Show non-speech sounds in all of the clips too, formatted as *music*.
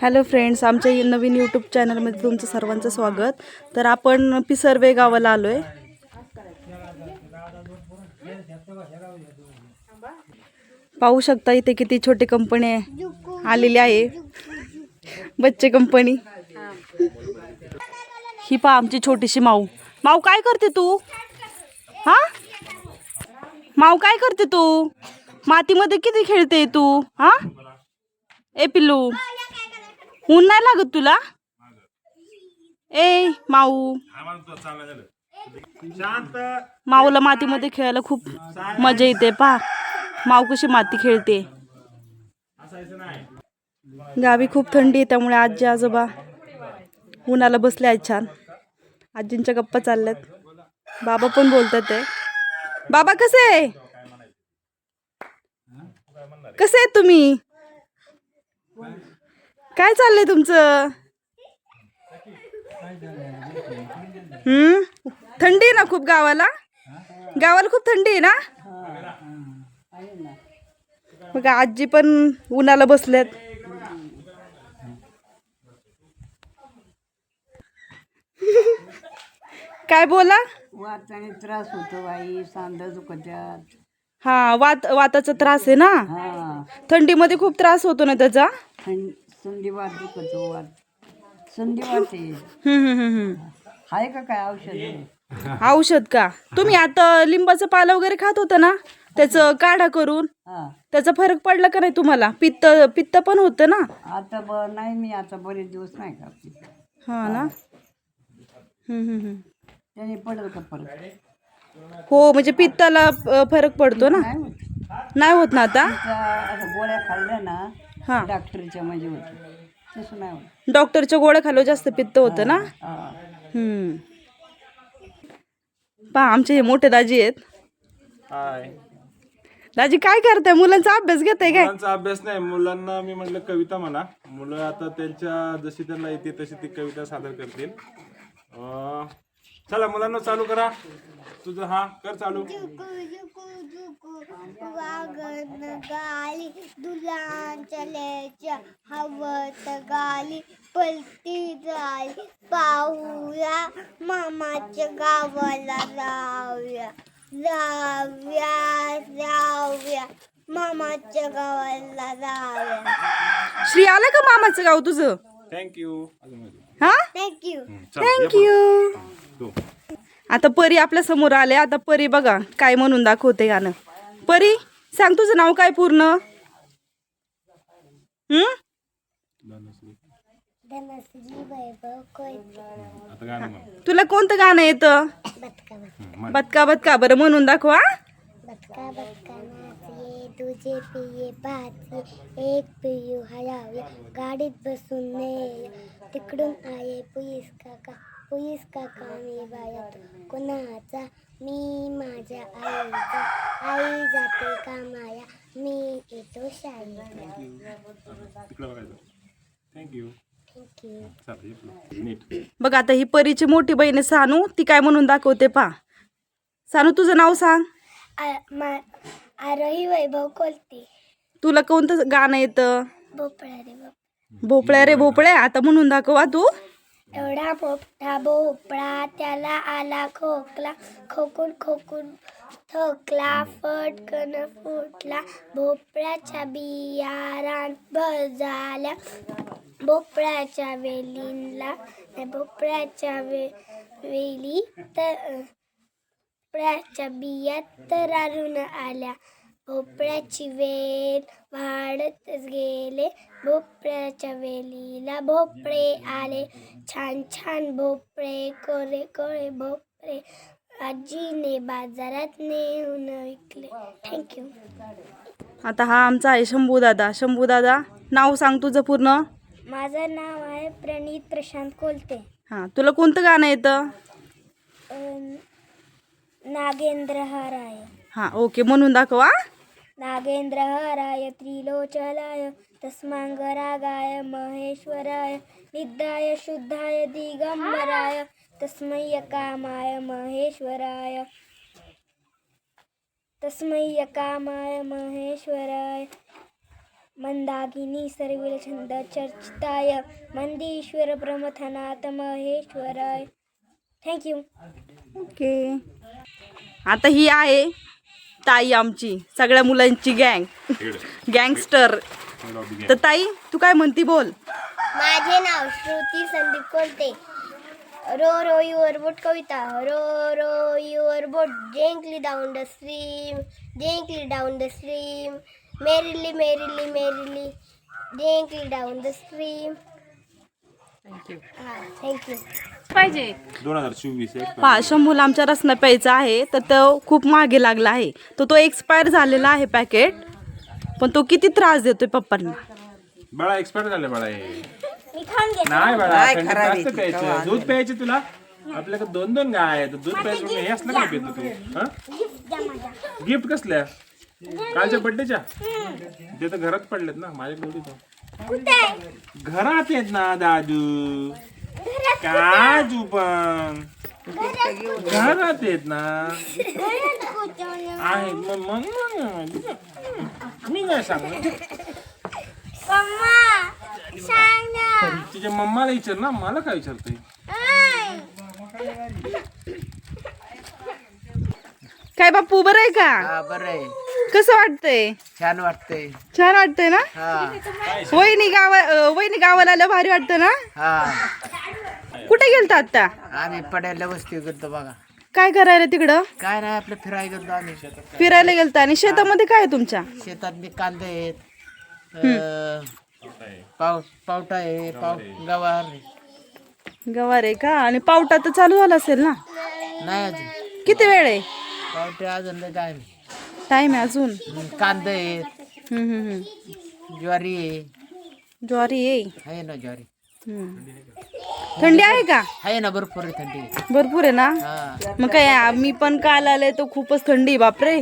Hello friends आमच्या या नवीन YouTube चॅनलमध्ये तुमचं सर्वांचं स्वागत. तर आपण पिसर्वे गावाला आलो आहे पाहू शकता इथे किती छोटी कंपनी आलेली आहे. बच्चे कंपनी ही पहा आमची छोटीशी माऊ. माऊ काय करते तू? हा? माऊ काय करते तू? मातीमध्ये किती खेळते तू? हा? ए पिल्लू. ऊन नाही लागत तुला? ए माऊ. माऊला मातीमध्ये खेळायला खूप मजा येते पहा माऊ कशी माती खेळते. गावी खूप थंडी आहे त्यामुळे आजी आजोबा उन्हाला बसले आहेत छान. आजींच्या गप्पा चालल्यात. बाबा पण बोलतात आहे. बाबा कसे आहे? कसे आहेत तुम्ही? काय चाललंय तुमचं? हम्म? थंडी आहे ना खूप गावाला? गावाला खूप थंडी आहे ना? मग आजी पण उन्हाला बसल्यात. काय बोला? वाचाने त्रास होतो बाई सांदा दुखत्यात. हा वात वाताचा त्रास आहे ना? हा. थंडीमध्ये खूप त्रास होतो ना त्याचा? थंड संधी वाट दुखतो वाट संधी वाटे हम्म, हम्म, हम्म, हम्म. आहे का काय औषध? औषध का? तुम्ही आता लिंबाचं पाला वगैरे खात होता ना? त्याचं काढा करून. हा. त्याचा फरक पडला का नाही तुम्हाला? पित्त पित्त पण होतं ना? आता ब नाही मी आता बरेच दिवस नाही खाते हा ना? हम्म, हम्म, हम्म. त्याने पडेल का परत हो म्हणजे पित्ताला अ, फरक पडतो ना? नाही होत. नाही होत ना आता? त्या असं गोळ्या खाल्ल्या ना हा. डॉक्टरच्या म्हणजे होत. तसं नाही होत. डॉक्टरच्या गोळ्या खालो जास्त पित्त होतं ना? हा हम्म. पहा आमचे हे मोठे दाजी आहेत. हाय. दाजी काय करताय? मुलांचा अभ्यास घेताय काय? मुलांचा अभ्यास नाही. मुलांना मी म्हटलं कविता म्हणा. मुलं आता त्यांच्या जशी त्यांना येते तशी ती कविता सादर करतील. अं, चला मुलांना चालू करा. तुझं हा कर चालू. वागण गाली दुलांचल्याच्या हवत गाली. पलटी झाली पाहूया. मामाच्या गावाला जाऊया. जाऊया जाऊया. मामाच्या गावाला जाऊया. श्री आलं का मामाचं गाव तुझं? थँक्यू हा? थँक्यू थँक्यू आता परी आपल्यासमोर आले आता परी बघा काय म्हणून दाखवते गाणं. परी सांग तुझं नाव काय पूर्ण? तुला कोणतं गाणं येतं? बतका बदका बदका बरं म्हणून दाखवा बतका बतका नाचिये तुझे पिये पाचिये एक पियू हयावे गाडीत बसून ने तिकडून आये पोलीस काका पोलीस काका मी बायात कोणाचा मी माझ्या आईचा आई जाते कामाया मी येतो शाळेत थँक्यू ये बघ आता ही परीची मोठी बहीण आहे सानू. ती काय म्हणून दाखवते पा सानू तुझं नाव सांग. आरोही वैभव कोलते. तुला कोणतं गाणं येतं? भोपळा रे बाप भोपळ्या रे भोपळ्या आता म्हणून दाखवा तू. एवढा पोपटा भोपळा त्याला आला खोकला खोकून खोकून थकला फटकन फुटला. भोपळ्याच्या बिया रान भर झाल्या भोपळ्याच्या वेलीला भोपळ्याच्या वे वेली तर भोपळ्याच्या बिया तरारून आल्या. भोपळ्याची वेल वाढतच गेले. भोपळ्याच्या वेलीला भोपळे आले. छान छान भोपळे कोरे कोरे भोपळे. आजीने बाजारात नेऊन विकले. थँक्यू आता हा आमचा आहे शंभू दादा शंभू दादा नाव सांग तुझं पूर्ण. माझं नाव आहे प्रणित प्रशांत कोलते. हां तुला कोणतं गाणं येतं? अं, नागेंद्र हराय. हां ओके म्हणून दाखवा. नागेंद्र हराय त्रिलोचलाय तस्मांगरागाय महेश्वराय निद्राय शुद्धाय दिगंबराय तस्मै कामाय महेश्वराय तस्मै कामाय महेश्वराय मंदाकिनी सर्विल छंद चर्चिताय मंदीश्वर प्रमथनाथ महेश्वराय. थँक्यू ओके आता ही आहे ताई आमची सगळ्या मुलांची गँग गँगस्टर तर ताई तू काय म्हणती बोल. माझे नाव Shruti Sandeep Kolte. Row row your boat Kavita. Row row your boat. Gently down the stream. Gently down the stream. Merrily merrily merrily. Gently down the stream. Thank you thank you पाहिजे. दोन हजार चोवीस शंभूला आमच्या रसना प्यायचा आहे तर तो खूप मागे लागला आहे. तर तो एक्सपायर झालेला आहे पॅकेट पण तो किती त्रास देतोय पप्पांना. बाळा एक्सपायर झाले बाळा हे. नाही बाळा काय थंडीत खराब जास्त आहे ती, प्यायचं. दूध प्यायचे तुला? आपल्याकडे दोन दोन गाय आहेत दूध प्यायचं हे असलं काय पितो तू? हा? माझ्या. गिफ्ट कसल्या? कालच्या बड्डेच्या ते तर घरात पडलेत ना माझ्याकडे थोडीच आहे. कुठे घरात आहेत ना दादू. तू पण. घरात आहेत ना. आहेत मग मग मग- मी काय सांगू मम्मा सांग. ना तिच्या मम्माला विचार ना मला काय विचारतोय? काय बापू बरं आहे का? हा बरं आहे. कसं वाटतंय? छान वाटतंय. छान वाटतंय ना? वहिनी गावा वहिनी गावाला आल्या भारी वाटतं ना? हा. कुठे गेलता आता आम्ही पडायला वस्ती करतो बघा. काय करायला तिकडं? काय नाही आपलं फिरायला करतो आम्ही. फिरायला गेलता आणि शेतामध्ये काय आहे तुमच्या? शेतात बी कांदे आहेत अं, पाव पावटा आहे पाव गवार आहे. गवार आहे का? आणि पावटा तर चालू झाला असेल ना? नाही अजून. किती वेळ आहे? पावटे अजून लय काय टाइम आहे अजून? कांदे आहेत हम्म, हम्म, हम्म. ज्वारी आहे. ज्वारी आहे? आहे ना ज्वारी. हम्म. थंडी आहे का? आहे ना भरपूर आहे थंडी. भरपूर आहे ना? हा. मग काय आ- मी पण काल आले तर खूपच थंडी आहे, बापरे.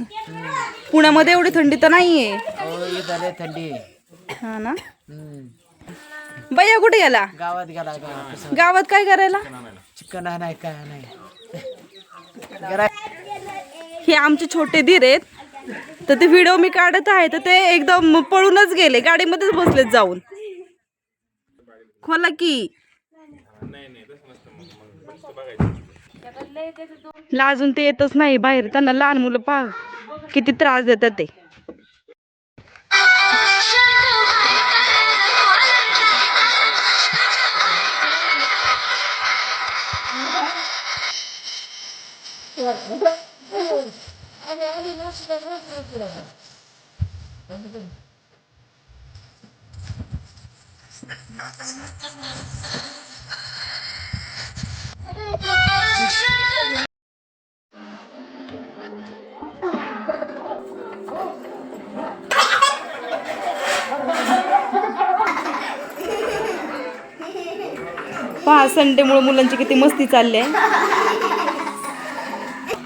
पुण्यामध्ये एवढी थंडी तर नाहीये अहो इथं लय थंडी आहे. हा ना? हम्म. भैया कुठे गेला? गावात गेला कसं गावात काय करायला? चिकन नाही काय नाही जरा हे आमचे छोटे धीर आहेत. तर ते व्हिडिओ मी काढत आहे तर ते एकदम पळूनच गेले. गाडीमध्येच बसलेत जाऊन. खोला की. लाजून ते येतच नाही बाहेर. त्यांना लहान मुलं पा किती त्रास देतात ते. *laughs* पहा संडेमुळे मुलांची किती मस्ती चालली आहे.